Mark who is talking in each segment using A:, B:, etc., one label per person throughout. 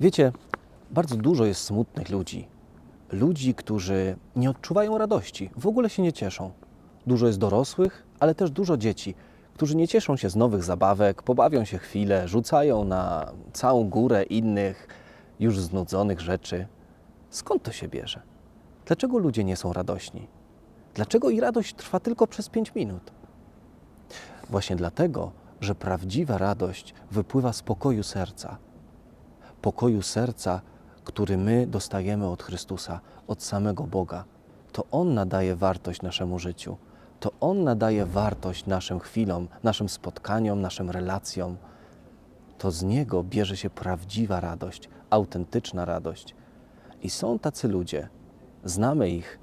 A: Wiecie, bardzo dużo jest smutnych ludzi. Ludzi, którzy nie odczuwają radości, w ogóle się nie cieszą. Dużo jest dorosłych, ale też dużo dzieci, którzy nie cieszą się z nowych zabawek, pobawią się chwilę, rzucają na całą górę innych, już znudzonych rzeczy. Skąd to się bierze? Dlaczego ludzie nie są radośni? Dlaczego i radość trwa tylko przez pięć minut? Właśnie dlatego, że prawdziwa radość wypływa z pokoju serca. Pokoju serca, który my dostajemy od Chrystusa, od samego Boga. To On nadaje wartość naszemu życiu. To On nadaje wartość naszym chwilom, naszym spotkaniom, naszym relacjom. To z Niego bierze się prawdziwa radość, autentyczna radość. I są tacy ludzie, znamy ich,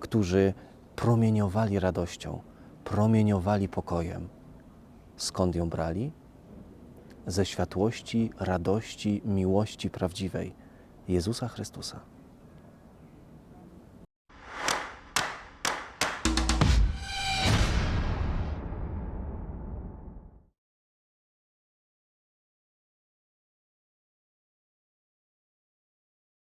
A: którzy promieniowali radością, promieniowali pokojem. Skąd ją brali? Ze światłości, radości, miłości prawdziwej Jezusa Chrystusa.